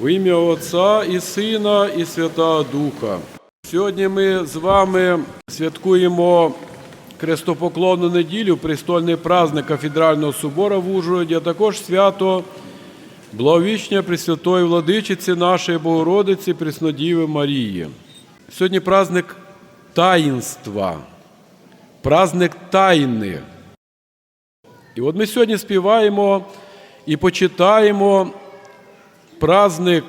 В ім'я Отця і Сина, і Святого Духа. Сьогодні ми з вами святкуємо Хрестопоклонну неділю, престольний праздник Кафедрального собору в Ужгороді, а також свято Благовіщення Пресвятої Владичиці нашої Богородиці Преснодіви Марії. Сьогодні праздник таїнства, праздник тайни. І от ми сьогодні співаємо і почитаємо праздник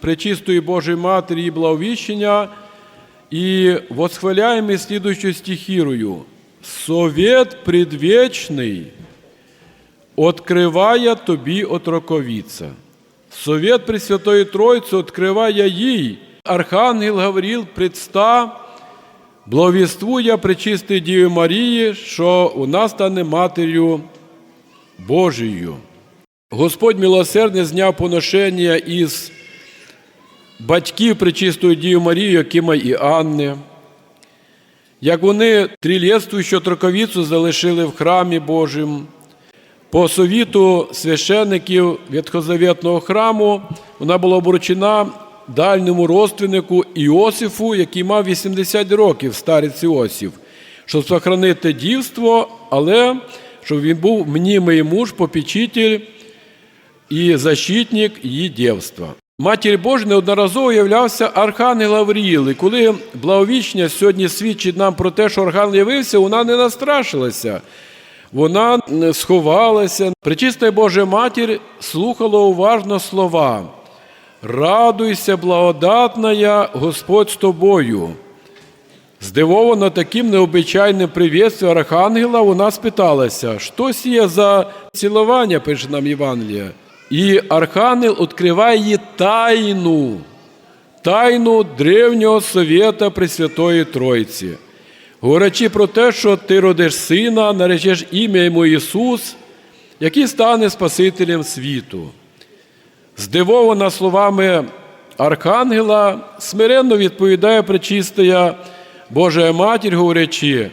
Пречистої Божої Матері і Благовіщення і восхваляємо слідуючою стихірою. Совет предвечний откриває тобі отроковіця. Совет Пресвятої Тройці откриває їй. Архангел Гавріл предста, благовіствує Пречистої Діви Марії, що нас стане Матер'ю Божою. Господь милосердний зняв поношення із батьків Пречистої Діви Марії, Якима і Анни. Як вони трилєствуючу троковіцу залишили в храмі Божим, по совіту священиків Ветхозавітного храму вона була обручена дальньому родственнику Іосифу, який мав 80 років, старець Іосиф, щоб сохранити дівство, але щоб він був мнімий муж, попечитель і защитник її дівства. Матір Божа неодноразово являвся Архангел Гавріїл. І коли благовічня сьогодні свідчить нам про те, що Архангел явився, вона не настрашилася. Вона сховалася. Пречиста Божа Матір слухала уважно слова. Радуйся, благодатная, Господь з тобою. Здивована таким необичайним привітством Архангела, вона спиталася, що сіє за цілування, пише нам Євангелія. І Архангел відкриває їй тайну, тайну древнього совєта Пресвятої Тройці, говорячи про те, що ти родиш сина, наречеш ім'я йому Ісус, який стане Спасителем світу. Здивована словами Архангела, смиренно відповідає пречистая Божа Матір, говорячи,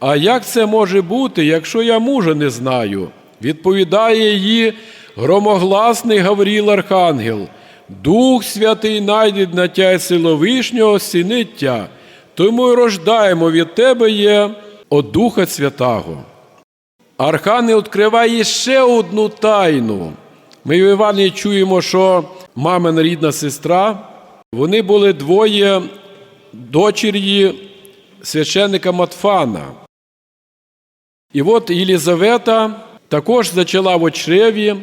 а як це може бути, якщо я мужа не знаю? Відповідає її громогласний Гавріл Архангел, Дух Святий найде на тя й сило Вишнього синиття, тому й рождаємо від тебе є от Духа Святого. Архангел відкриває ще одну тайну. Ми в Івані чуємо, що мамина рідна сестра, вони були двоє дочері священника Матфана. І от Єлізавета також зачала в очреві,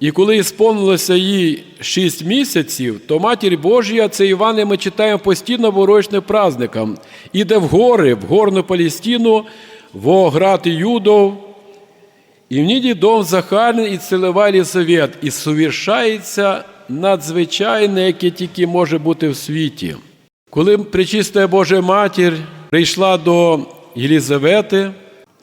і коли сповнилося їй шість місяців, то Матір Божія, це Іване ми читаємо постійно ворочним праздникам. Іде в гори, в горну Палістину, во град Юдов, і в ній дом Захарний і цілива Єлизавет, і совершається надзвичайне, яке тільки може бути в світі. Коли Пречиста Божа Матір прийшла до Єлізавети,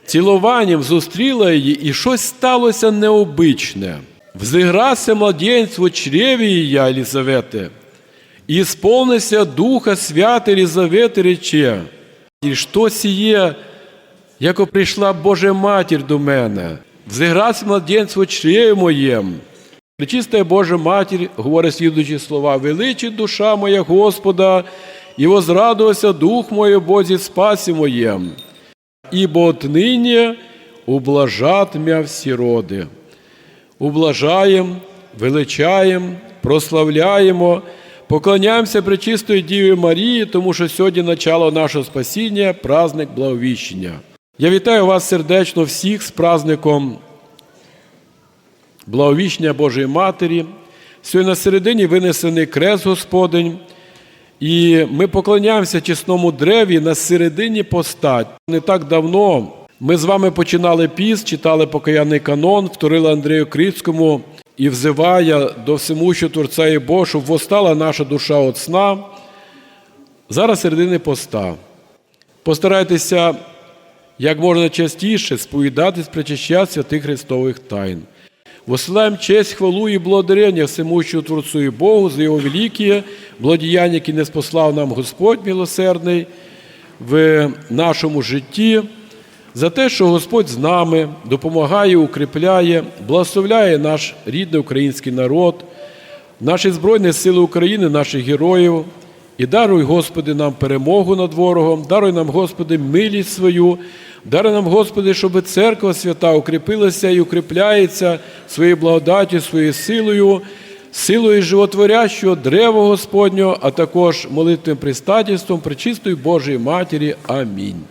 цілуванням зустріла її, і щось сталося необичне. Взигрався младенець в чреві її Єлізавети, і сповнився Духа Свята Єлізавети рече, і що сіє, як прийшла Божа Матір до мене, взигрався младенець в чреві моєм. Пречистая Божа Матір говорить слідуючі слова: величить душа моя Господа, і возрадувався дух мой Бозі спасі моєм, ібо отнині ублажат мя всі роди. Ублажаємо, величаємо, прославляємо, поклоняємося Пречистої Діві Марії, тому що сьогодні начало нашого спасіння, праздник благовіщення. Я вітаю вас сердечно всіх з праздником благовіщення Божої Матері. Сьогодні на середині винесений крест Господень, і ми поклоняємося чесному древі на середині постать. Не так давно ми з вами починали піст, читали покаянний канон, вторили Андрію Крицькому і взиває до всемущого Творця і Бога, щоб восстала наша душа від сна. Зараз середини поста. Постарайтеся як можна частіше сповідатись, причащати святих Христових тайн. Восилаем честь, хвалу і благодарення всемущого Творцу і Богу за Його великі благодіяння, які не спослав нам Господь милосердний в нашому житті, за те, що Господь з нами допомагає, укріпляє, благословляє наш рідний український народ, наші Збройні Сили України, наших героїв. І даруй, Господи, нам перемогу над ворогом, даруй нам, Господи, милість свою, даруй нам, Господи, щоб церква свята укріпилася і укріпляється своєю благодаттю, своєю силою, силою животворящого древа Господнього, а також молитвим пристатіством Пречистої Божої Матері. Амінь.